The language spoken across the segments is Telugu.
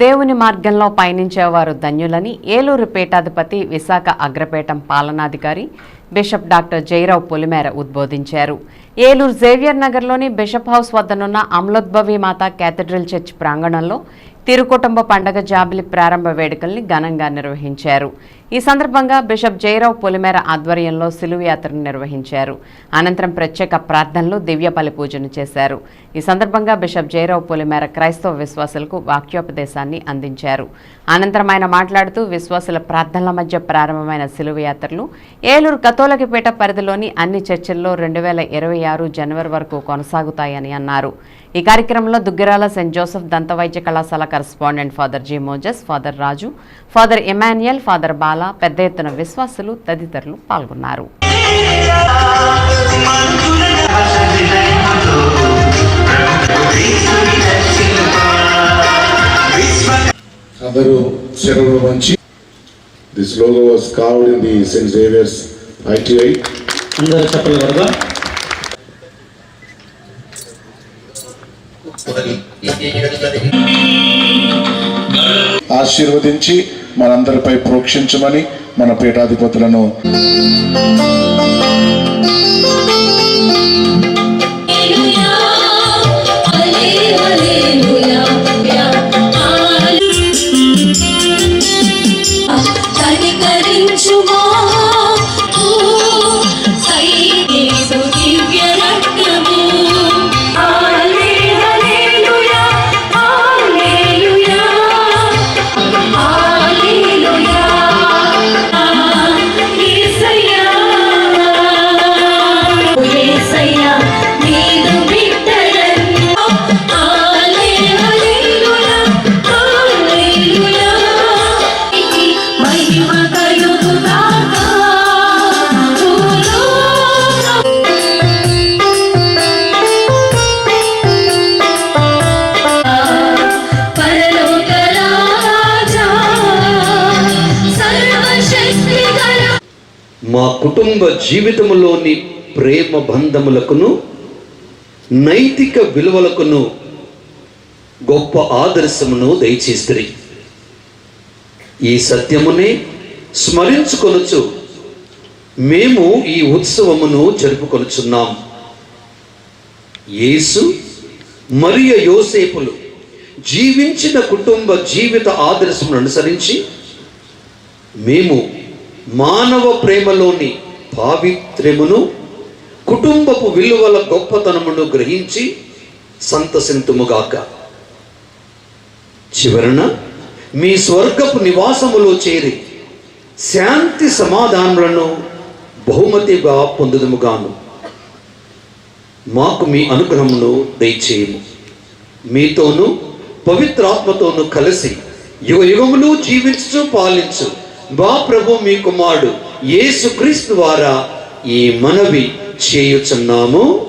దేవుని మార్గంలో పయనించేవారు ధన్యులని. ఏలూరు పీఠాధిపతి విశాఖ అగ్రపేటం పాలనాధికారి బిషప్ డాక్టర్ జయరావు పొలిమేర ఉద్బోధించారు. ఏలూరు జేవియర్ నగర్లోని బిషప్ హౌస్ వద్దనున్న అమలోద్భవి మాత కేథడ్రల్ చర్చ్ ప్రాంగణంలో తిరుకుటుంబ పండగ జాబిలి ప్రారంభ వేడుకల్ని ఘనంగా నిర్వహించారు. ఈ సందర్భంగా బిషప్ జయరావు పొలిమేర ఆధ్వర్యంలో సిలువయాత్రను నిర్వహించారు. అనంతరం ప్రత్యేక ప్రార్థనలు దివ్యపల్లి పూజను చేశారు. ఈ సందర్భంగా బిషప్ జయరావు పొలిమేర క్రైస్తవ విశ్వాసులకు వాక్యోపదేశాన్ని అందించారు. అనంతరం ఆయన మాట్లాడుతూ విశ్వాసుల ప్రార్థనల మధ్య ప్రారంభమైన సిలువయాత్రలు ఏలూరు కథోలకిపేట పరిధిలోని అన్ని చర్చిల్లో రెండు వేల ఇరవై ఆరు జనవరి వరకు కొనసాగుతాయని అన్నారు. ఈ కార్యక్రమంలో దుగ్గిరాల సెయింట్ జోసెఫ్ దంతవైద్య కళాశాల correspondent father G Moses father Raju father Emmanuel father Bala పెద్ద ఎత్తున విశ్వాసులు తదితరులు పాల్గొన్నారు. అందరూ శిరలు వంచి this logo was carved in the saint Xavier's ITI అందరూ చెప్పలు వరద ఆశీర్వదించి మనందరిపై ప్రోక్షించమని మన పీఠాధిపతులను Hallelujah. మా కుటుంబ జీవితములోని ప్రేమ బంధములకును నైతిక విలువలకును గొప్ప ఆదర్శమును దయచేస్తుంది ఈ సత్యమునే స్మరించుకొనుచు మేము ఈ ఉత్సవమును జరుపుకొనుచున్నాం. యేసు మరియ యోసేపులు జీవించిన కుటుంబ జీవిత ఆదర్శమును అనుసరించి మేము మానవ ప్రేమలోని పావిత్ర్యమును కుటుంబపు విలువల గొప్పతనమును గ్రహించి సంతసింతుముగాక. చివరన మీ స్వర్గపు నివాసములో చేరి శాంతి సమాధానములను బహుమతిగా పొందుదుముగాను. మాకు మీ అనుగ్రహమును దయచేయము. మీతోనూ పవిత్రాత్మతోనూ కలిసి యుగ యుగములు జీవించు పాలించు. బా ప్రభు మీ కుమారుడు యేసుక్రీస్తు ద్వారా ఈ మనవి చేయుచున్నాము.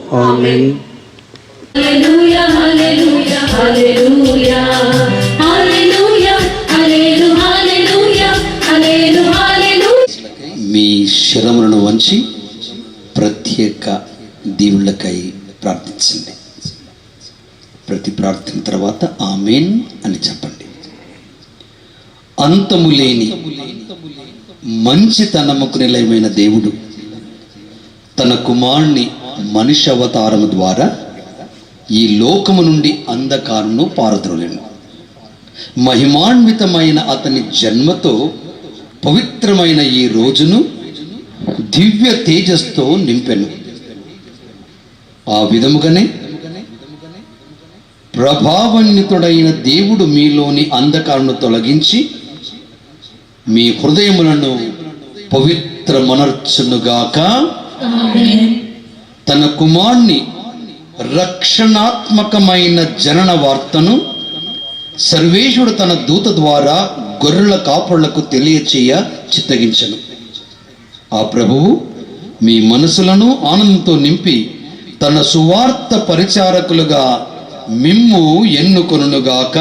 మీ శరములను వంచి ప్రత్యేక దీవులకై ప్రార్థించండి. ప్రతి ప్రార్థన తర్వాత ఆమెన్ అని చెప్పండి. అంతము లేని మంచితనముకు నిలయమైన దేవుడు. తన కుమారుణ్ణి మనిషి అవతారము ద్వారా ఈ లోకము నుండి అంధకారును పారద్రోలేను. మహిమాన్వితమైన అతని జన్మతో పవిత్రమైన ఈ రోజును దివ్య తేజస్తో నింపెను. ఆ విధముగానే ప్రభావన్వితుడైన దేవుడు మీలోని అంధకారును తొలగించి మీ హృదయములను పవిత్రమనర్చునుగాక. తన కుమార్ని రక్షణాత్మకమైన జనన వార్తను సర్వేశుడు తన దూత ద్వారా గొర్రెల కాపుళ్ళకు తెలియచేయ చిత్తగించను. ఆ ప్రభువు మీ మనసులను ఆనందంతో నింపి తన సువార్త పరిచారకులుగా మిమ్ము ఎన్నుకొనుగాక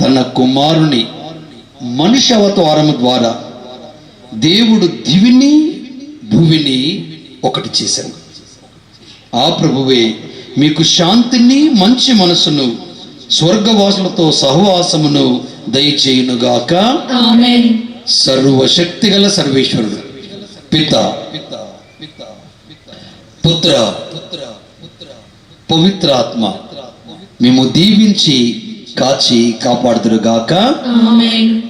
తన కుమారుని మనిషి అవతారము ద్వారా దేవుడు దివిని భూమిని ఒకటి చేశాను ఆ ప్రభువే మీకు శాంతిని మంచి మనసును స్వర్గవాసులతో సహవాసమును దయచేయునుగాక. ఆమేన్. సర్వశక్తిగల సర్వేశ్వరుడు. పిత. పుత్ర. పవిత్రాత్మ. మేము దీవించి కాచి కాపాడుదురుగాక. ఆమేన్.